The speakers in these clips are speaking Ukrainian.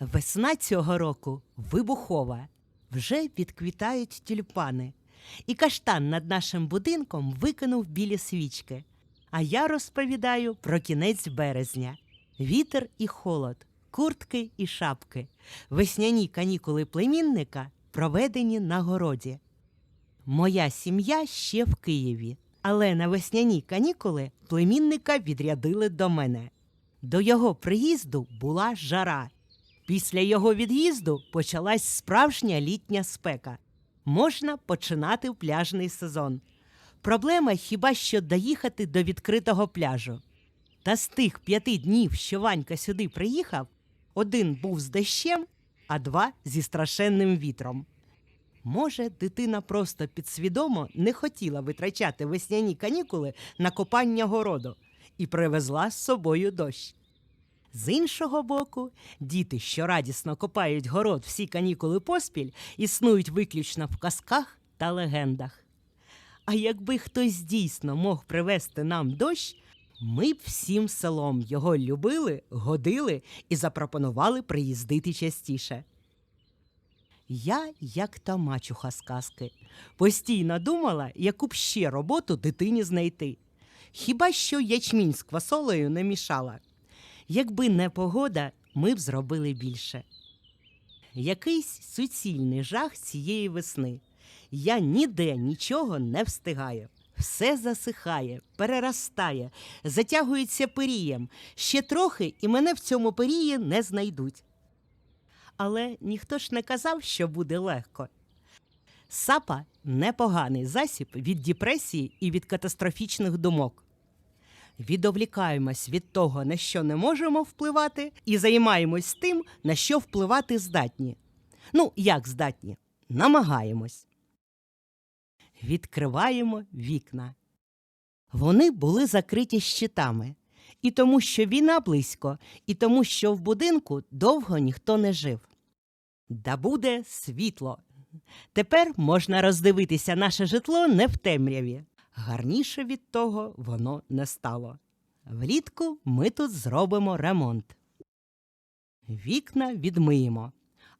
Весна цього року вибухова. Вже відквітають тюльпани. І каштан над нашим будинком викинув білі свічки. А я розповідаю про кінець березня. Вітер і холод, куртки і шапки. Весняні канікули племінника проведені на городі. Моя сім'я ще в Києві, але на весняні канікули племінника відрядили до мене. До його приїзду була жара. Після його від'їзду почалась справжня літня спека. Можна починати пляжний сезон. Проблема хіба що доїхати до відкритого пляжу. Та з тих п'яти днів, що Ванька сюди приїхав, один був з дощем, а два зі страшенним вітром. Може, дитина просто підсвідомо не хотіла витрачати весняні канікули на копання городу і привезла з собою дощ. З іншого боку, діти, що радісно копають город всі канікули поспіль, існують виключно в казках та легендах. А якби хтось дійсно мог привезти нам дощ, ми б всім селом його любили, годили і запропонували приїздити частіше. Я, як та мачуха з казки, постійно думала, яку б ще роботу дитині знайти. Хіба що ячмінь з квасолею не мішала. Якби не погода, ми б зробили більше. Якийсь суцільний жах цієї весни. Я ніде нічого не встигаю. Все засихає, переростає, затягується пирієм. Ще трохи і мене в цьому пирії не знайдуть. Але ніхто ж не казав, що буде легко. Сапа непоганий засіб від депресії і від катастрофічних думок. Відовлікаємось від того, на що не можемо впливати, і займаємось тим, на що впливати здатні. Ну, як здатні? Намагаємось. Відкриваємо вікна. Вони були закриті щитами. І тому, що війна близько, і тому, що в будинку довго ніхто не жив. Да буде світло. Тепер можна роздивитися наше житло не в темряві. Гарніше від того воно не стало. Влітку ми тут зробимо ремонт. Вікна відмиємо,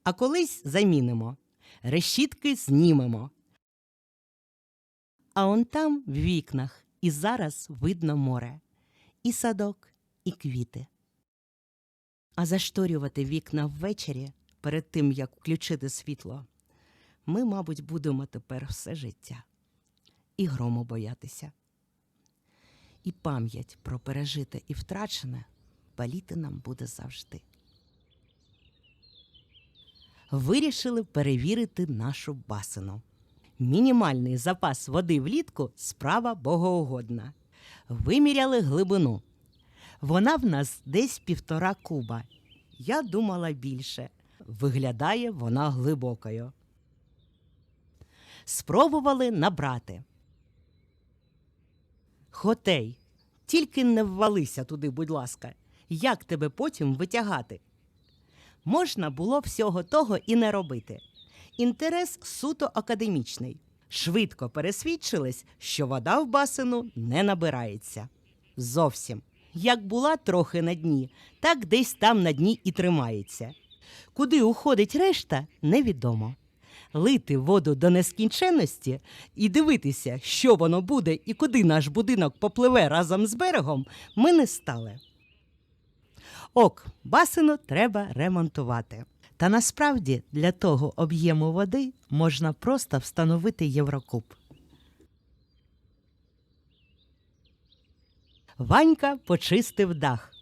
а колись замінимо. Решітки знімемо. А он там в вікнах і зараз видно море, і садок, і квіти. А зашторювати вікна ввечері перед тим, як включити світло, ми, мабуть, будемо тепер все життя і грому боятися. І пам'ять про пережите і втрачене боліти нам буде завжди. Вирішили перевірити нашу басину. Мінімальний запас води влітку справа богоугодна. Виміряли глибину. Вона в нас десь півтора куба. Я думала більше. Виглядає вона глибокою. Спробували набрати. Хотей, тільки не ввалися туди, будь ласка. Як тебе потім витягати? Можна було всього того і не робити. Інтерес суто академічний. Швидко пересвідчились, що вода в басину не набирається. Зовсім. Як була трохи на дні, так десь там на дні і тримається. Куди уходить решта, невідомо. Лити воду до нескінченності і дивитися, що воно буде і куди наш будинок попливе разом з берегом, ми не стали. Ок, басину треба ремонтувати. Та насправді для того об'єму води можна просто встановити Єврокуб. Ванька почистив дах.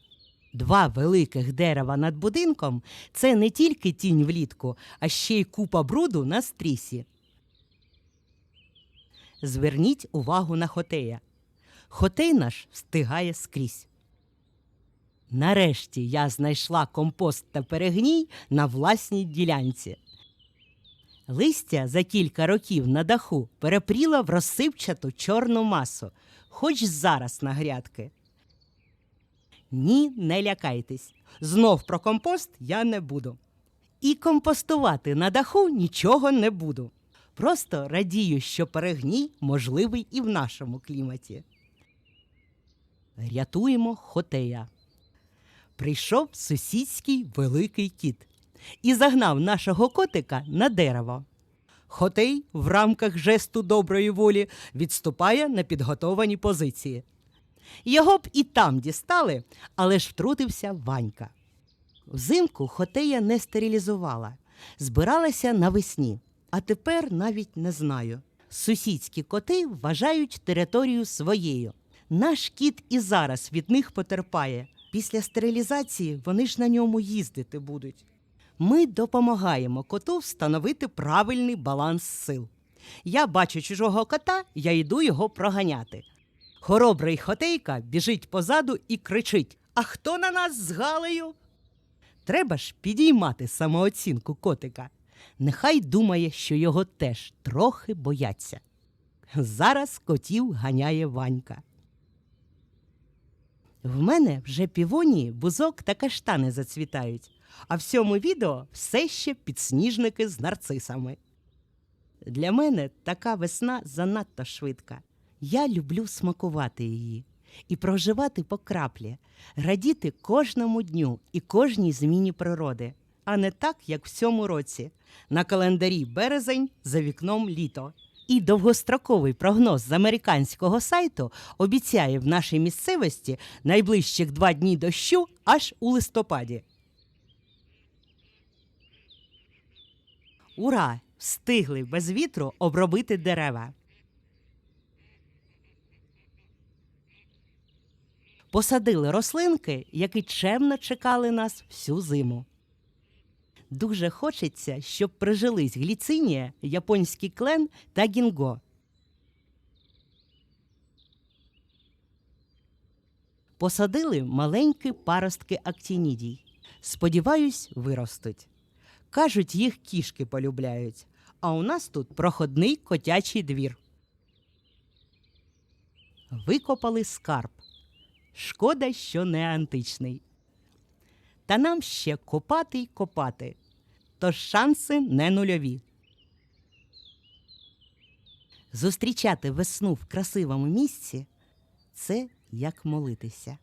Два великих дерева над будинком це не тільки тінь влітку, а ще й купа бруду на стрісі. Зверніть увагу на хотея. Хотей наш встигає скрізь. Нарешті я знайшла компост та перегній на власній ділянці. Листя за кілька років на даху перепріло в розсипчату чорну масу, хоч зараз на грядки. Ні, не лякайтесь. Знов про компост я не буду. І компостувати на даху нічого не буду. Просто радію, що перегній можливий і в нашому кліматі. Рятуємо хотея. Прийшов сусідський великий кіт. і загнав нашого котика на дерево. Хотей в рамках жесту доброї волі відступає на підготовані позиції. Його б і там дістали, але ж втрутився Ванька. Взимку Хотея не стерилізувала, збиралася навесні, а тепер навіть не знаю. Сусідські коти вважають територію своєю. Наш кіт і зараз від них потерпає. Після стерилізації вони ж на ньому їздити будуть. Ми допомагаємо коту встановити правильний баланс сил. Я бачу чужого кота, я йду його проганяти. Хоробрий хотейка біжить позаду і кричить: А хто на нас з Галею? Треба ж підіймати самооцінку котика. Нехай думає, що його теж трохи бояться. Зараз котів ганяє Ванька. В мене вже півонії, бузок та каштани зацвітають, а в цьому відео все ще підсніжники з нарцисами. Для мене така весна занадто швидка. Я люблю смакувати її і проживати по краплі, радіти кожному дню і кожній зміні природи, а не так, як в цьому році. На календарі березень за вікном літо. І довгостроковий прогноз з американського сайту обіцяє в нашій місцевості найближчих два дні дощу аж у листопаді. Ура! Встигли без вітру обробити дерева. Посадили рослинки, які чемно чекали нас всю зиму. Дуже хочеться, щоб прижились гліцинія, японський клен та гінго. Посадили маленькі паростки актінідій. Сподіваюсь, виростуть. Кажуть, їх кішки полюбляють, а у нас тут проходний котячий двір. Викопали скарб. Шкода, що не античний. Та нам ще копати й копати, тож шанси не нульові. Зустрічати весну в красивому місці це як молитися.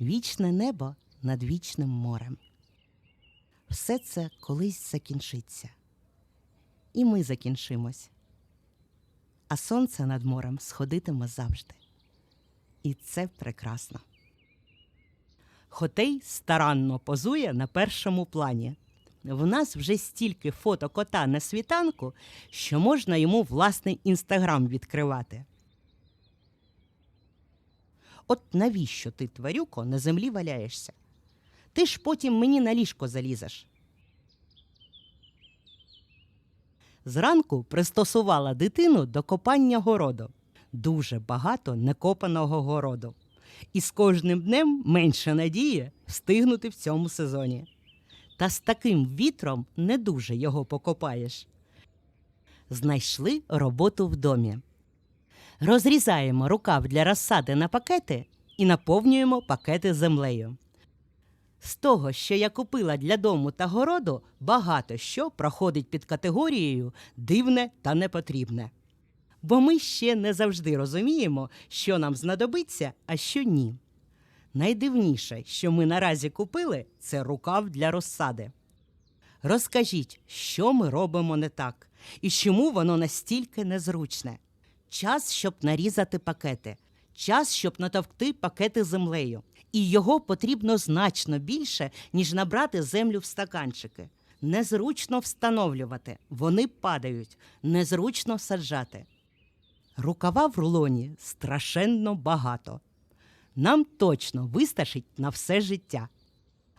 Вічне небо над вічним морем. Все це колись закінчиться. І ми закінчимось. А сонце над морем сходитиме завжди. І це прекрасно. Хотей старанно позує на першому плані. В нас вже стільки фото кота на світанку, що можна йому власний інстаграм відкривати. От навіщо ти, тварюко, на землі валяєшся? Ти ж потім мені на ліжко залізеш. Зранку пристосувала дитину до копання городу. Дуже багато некопаного городу. І з кожним днем менше надії встигнути в цьому сезоні. Та з таким вітром не дуже його покопаєш. Знайшли роботу в домі. Розрізаємо рукав для розсади на пакети і наповнюємо пакети землею. З того, що я купила для дому та городу, багато що проходить під категорією дивне та непотрібне. Бо ми ще не завжди розуміємо, що нам знадобиться, а що ні. Найдивніше, що ми наразі купили, це рукав для розсади. Розкажіть, що ми робимо не так і чому воно настільки незручне. Час, щоб нарізати пакети, час, щоб натовкти пакети землею. І його потрібно значно більше, ніж набрати землю в стаканчики. Незручно встановлювати, вони падають, незручно саджати. Рукава в рулоні страшенно багато. Нам точно вистачить на все життя.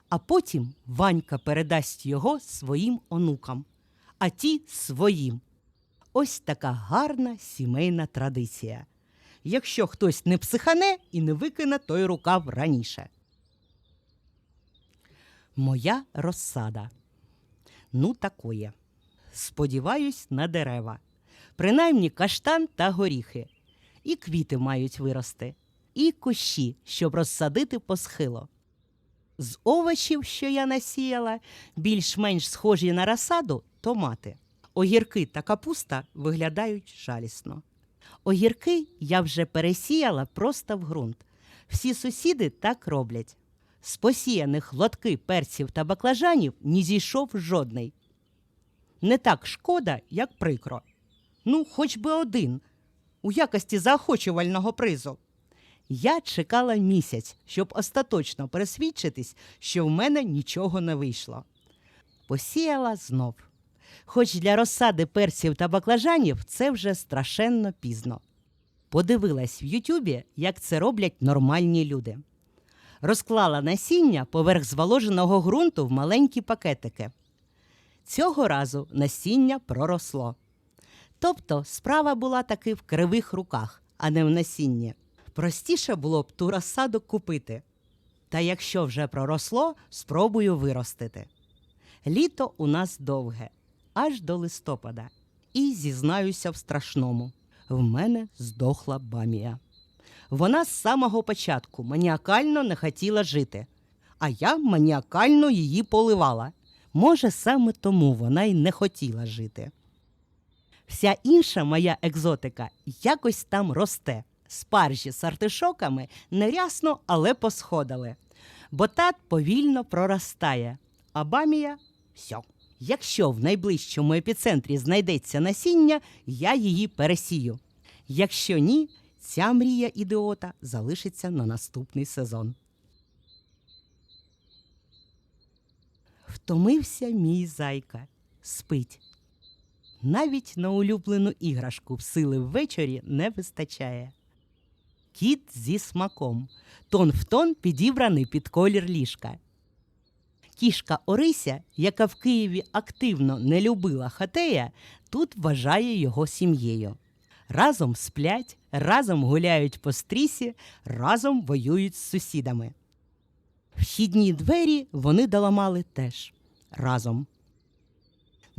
А потім Ванька передасть його своїм онукам, а ті своїм. Ось така гарна сімейна традиція. Якщо хтось не психане і не викине той рукав раніше. Моя розсада. Ну, такое. Сподіваюсь на дерева. Принаймні каштан та горіхи. І квіти мають вирости, і кущі, щоб розсадити по схилу. З овочів, що я насіяла, більш-менш схожі на розсаду томати. Огірки та капуста виглядають жалісно. Огірки я вже пересіяла просто в ґрунт. Всі сусіди так роблять. З посіяних лотки перців та баклажанів не зійшов жодний. Не так шкода, як прикро. Ну, хоч би один, у якості заохочувального призу. Я чекала місяць, щоб остаточно пересвідчитись, що в мене нічого не вийшло. Посіяла знов. Хоч для розсади перців та баклажанів це вже страшенно пізно. Подивилась в Ютубі, як це роблять нормальні люди. Розклала насіння поверх зволоженого ґрунту в маленькі пакетики. Цього разу насіння проросло. Тобто справа була таки в кривих руках, а не в насінні. Простіше було б ту розсаду купити. Та якщо вже проросло, спробую виростити. Літо у нас довге, аж до листопада. І зізнаюся в страшному. В мене здохла бамія. Вона з самого початку маніакально не хотіла жити, а я маніакально її поливала. Може, саме тому вона й не хотіла жити. Вся інша моя екзотика якось там росте. Спаржі з артишоками нерясно, але посходили. Ботат повільно проростає, а бамія все. Якщо в найближчому епіцентрі знайдеться насіння, я її пересію. Якщо ні, ця мрія ідіота залишиться на наступний сезон. Втомився мій зайка, спить. Навіть на улюблену іграшку в сили ввечері не вистачає. Кіт зі смаком, тон в тон підібраний під колір ліжка. Кішка Орися, яка в Києві активно не любила хатея, тут вважає його сім'єю. Разом сплять, разом гуляють по стрісі, разом воюють з сусідами. Вхідні двері вони доламали теж разом.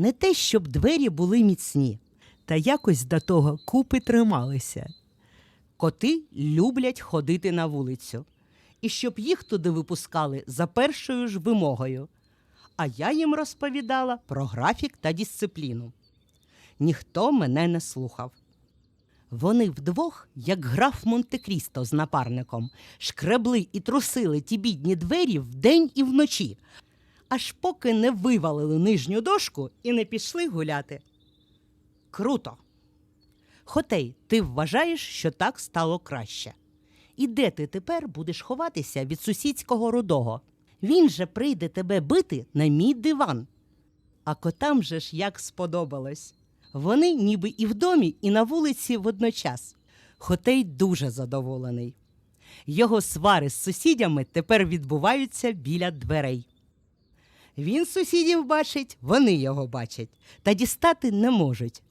Не те, щоб двері були міцні, та якось до того купи трималися. Коти люблять ходити на вулицю, і щоб їх туди випускали за першою ж вимогою. А я їм розповідала про графік та дисципліну. Ніхто мене не слухав. Вони вдвох, як граф Монте-Крісто з напарником, шкребли і трусили ті бідні двері вдень і вночі, аж поки не вивалили нижню дошку і не пішли гуляти. Круто. Хотей, ти вважаєш, що так стало краще. І де ти тепер будеш ховатися від сусідського рудого? Він же прийде тебе бити на мій диван. А котам же ж як сподобалось. Вони ніби і в домі, і на вулиці водночас. Хотей дуже задоволений. Його свари з сусідями тепер відбуваються біля дверей. Він сусідів бачить, вони його бачать, та дістати не можуть.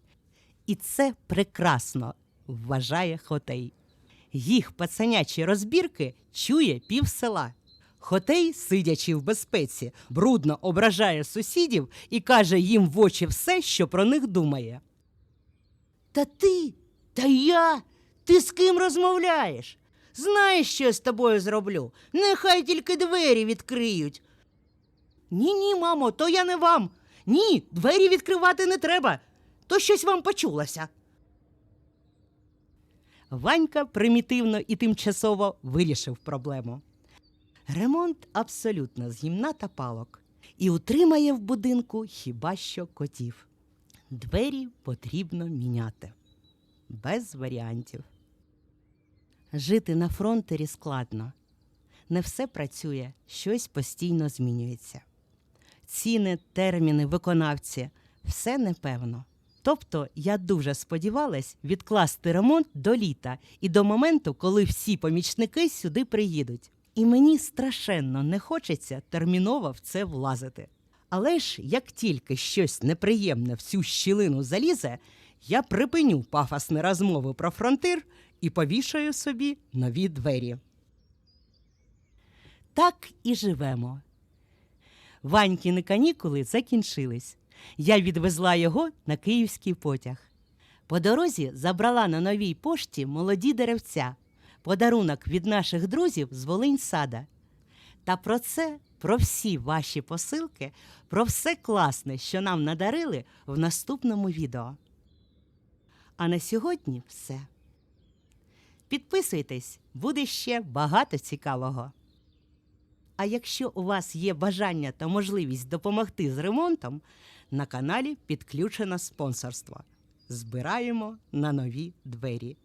І це прекрасно, вважає Хотей. Їх пацанячі розбірки чує пів села. Хотей, сидячи в безпеці, брудно ображає сусідів і каже їм в очі все, що про них думає. Та ти, та я, ти з ким розмовляєш? Знаєш, що я з тобою зроблю? Нехай тільки двері відкриють. Ні, ні, мамо, то я не вам. Ні, двері відкривати не треба. То щось вам почулося. Ванька примітивно і тимчасово вирішив проблему. Ремонт абсолютно з гімна та палок і утримає в будинку хіба що котів. Двері потрібно міняти. Без варіантів. Жити на фронтері складно. Не все працює, щось постійно змінюється. Ціни, терміни, виконавці все непевно. Тобто я дуже сподівалась відкласти ремонт до літа і до моменту, коли всі помічники сюди приїдуть. І мені страшенно не хочеться терміново в це влазити. Але ж як тільки щось неприємне в цю щілину залізе, я припиню пафосні розмови про фронтир і повішаю собі нові двері. Так і живемо. Ванькіни канікули закінчились. Я відвезла його на київський потяг. По дорозі забрала на новій пошті молоді деревця, подарунок від наших друзів з Волинь-Сада. Та про це, про всі ваші посилки, про все класне, що нам надарили в наступному відео. А на сьогодні все. Підписуйтесь, буде ще багато цікавого. А якщо у вас є бажання та можливість допомогти з ремонтом, на каналі підключено спонсорство. Збираємо на нові двері.